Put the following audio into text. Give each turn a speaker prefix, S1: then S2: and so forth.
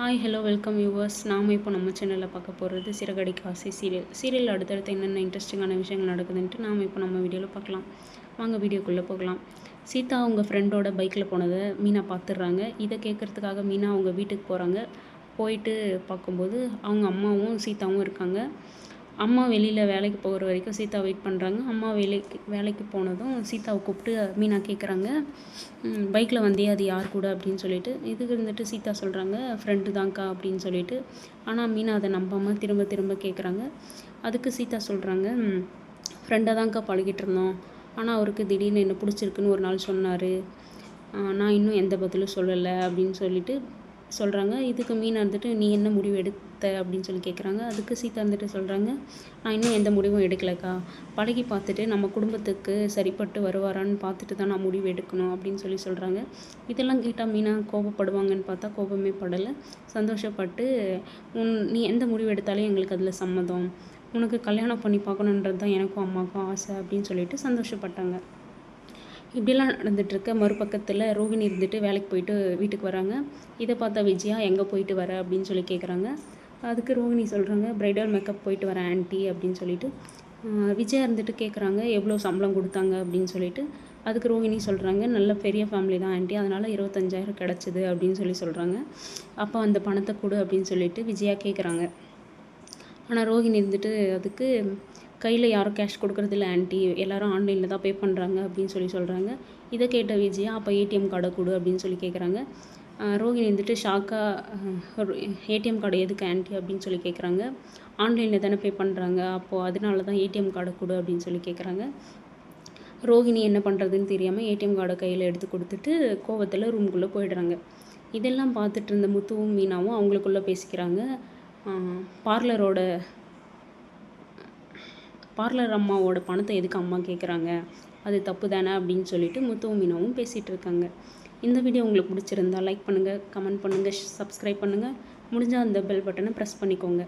S1: Hi hello welcome viewers நாம் இப்போ நம்ம சேனலில் பார்க்க போகிறது சிறகடி காசி சீரியல் சீரியல் அடுத்தடுத்து என்னென்ன இன்ட்ரெஸ்டிங்கான விஷயங்கள் நடக்குதுன்ட்டு நாம் இப்போ நம்ம வீடியோவில் பார்க்கலாம். வாங்க வீடியோக்குள்ளே போகலாம். சீதா அவங்க ஃப்ரெண்டோட பைக்கில் போனதை மீனா பார்த்துடுறாங்க. இதை கேட்குறதுக்காக மீனா அவங்க வீட்டுக்கு போகிறாங்க போயிட்டு பார்க்கும்போது அவங்க அம்மாவும் சீதாவும் இருக்காங்க. அம்மா வெளியில் வேலைக்கு போகிற வரைக்கும் சீதா வெயிட் பண்ணுறாங்க அம்மா வேலைக்கு வேலைக்கு போனதும் சீதாவை கூப்பிட்டு மீனா கேட்குறாங்க பைக்கில் வந்தே அது யார் கூட? அப்படின்னு சொல்லிட்டு இதுக்கு இருந்துட்டு சீதா சொல்கிறாங்க ஃப்ரெண்டு தான்க்கா அப்படின்னு சொல்லிட்டு. ஆனால் மீனா அதை நம்பாமல் திரும்ப திரும்ப கேட்குறாங்க அதுக்கு சீதா சொல்கிறாங்க ஃப்ரெண்டாக தான்க்கா பழகிட்டு இருந்தோம். ஆனால் அவருக்கு திடீர்னு என்ன பிடிச்சிருக்குன்னு ஒரு நாள் சொன்னார். நான் இன்னும் எந்த பதிலும் சொல்லலை அப்படின்னு சொல்லிட்டு சொல்கிறாங்க இதுக்கு மீனா இருந்துட்டு நீ என்ன முடிவு எடுத்த? அப்படின்னு சொல்லி கேட்குறாங்க அதுக்கு சீதா இருந்துட்டு சொல்கிறாங்க நான் இன்னும் எந்த முடிவும் எடுக்கலக்கா. பழகி பார்த்துட்டு நம்ம குடும்பத்துக்கு சரிப்பட்டு வருவாரான்னு பார்த்துட்டு தான் நான் முடிவு எடுக்கணும் அப்படின்னு சொல்லி சொல்கிறாங்க இதெல்லாம் கேட்டால் மீனா கோபப்படுவாங்கன்னு பார்த்தா கோபமே படலை. சந்தோஷப்பட்டு உன் நீ எந்த முடிவு எடுத்தாலும் எங்களுக்கு அதில் சம்மதம். உனக்கு கல்யாணம் பண்ணி பார்க்கணுன்றது தான் எனக்கும் அம்மாவுக்கும் ஆசை அப்படின்னு சொல்லிட்டு சந்தோஷப்பட்டாங்க. இப்படிலாம் நடந்துகிட்ருக்க மறுபக்கத்தில் ரோஹிணி இருந்துட்டு வேலைக்கு போயிட்டு வீட்டுக்கு வராங்க. இதை பார்த்தா விஜயா எங்கே போயிட்டு வர? அப்படின்னு சொல்லி கேட்குறாங்க அதுக்கு ரோஹிணி சொல்கிறாங்க ப்ரைடல் மேக்கப் போயிட்டு வரேன் ஆன்ட்டி அப்படின்னு சொல்லிட்டு. விஜயா இருந்துட்டு கேட்குறாங்க எவ்வளோ சம்பளம் கொடுத்தாங்க? அப்படின்னு சொல்லிட்டு. அதுக்கு ரோஹிணி சொல்கிறாங்க நல்ல பெரிய ஃபேமிலி தான் ஆண்டி அதனால் இருபத்தஞ்சாயிரம் கிடச்சிது அப்படின்னு சொல்லி சொல்கிறாங்க அப்போ அந்த பணத்தை கொடு அப்படின்னு சொல்லிட்டு விஜயா கேட்குறாங்க ஆனால் ரோஹிணி இருந்துட்டு அதுக்கு கையில் யாரும் கேஷ் கொடுக்குறதில்ல ஆன்ட்டி எல்லோரும் ஆன்லைனில் தான் பே பண்ணுறாங்க அப்படின்னு சொல்லி சொல்கிறாங்க இதை கேட்ட விஜயா அப்போ ஏடிஎம் கார்டை கொடு அப்படின்னு சொல்லி கேட்குறாங்க ரோஹிணி வந்துட்டு ஷாக்காக ஏடிஎம் கார்டு எதுக்கு ஆன்ட்டி அப்படின்னு சொல்லி கேட்குறாங்க ஆன்லைனில் தானே பே பண்ணுறாங்க அப்போது அதனால தான் ஏடிஎம் கார்டை கொடு அப்படின்னு சொல்லி கேட்குறாங்க ரோஹிணி என்ன பண்ணுறதுன்னு தெரியாமல் ஏடிஎம் கார்டை கையில் எடுத்து கொடுத்துட்டு கோவத்தில் ரூம்குள்ளே போயிடுறாங்க. இதெல்லாம் பார்த்துட்டு இருந்த முத்துவும் மீனாவும் அவங்களுக்குள்ளே பேசிக்கிறாங்க. பார்லரோட பார்லர் அம்மாவோட பணத்தை எதுக்கு அம்மா கேட்குறாங்க அது தப்பு தானே அப்படின்னு சொல்லிட்டு முத்துவும் மீனாவும் பேசிகிட்டு இருக்காங்க. இந்த வீடியோ உங்களுக்கு பிடிச்சிருந்தா லைக் பண்ணுங்கள் கமெண்ட் பண்ணுங்கள் சப்ஸ்கிரைப் பண்ணுங்கள் முடிஞ்சால் அந்த பெல் பட்டனை ப்ரெஸ் பண்ணிக்கோங்க.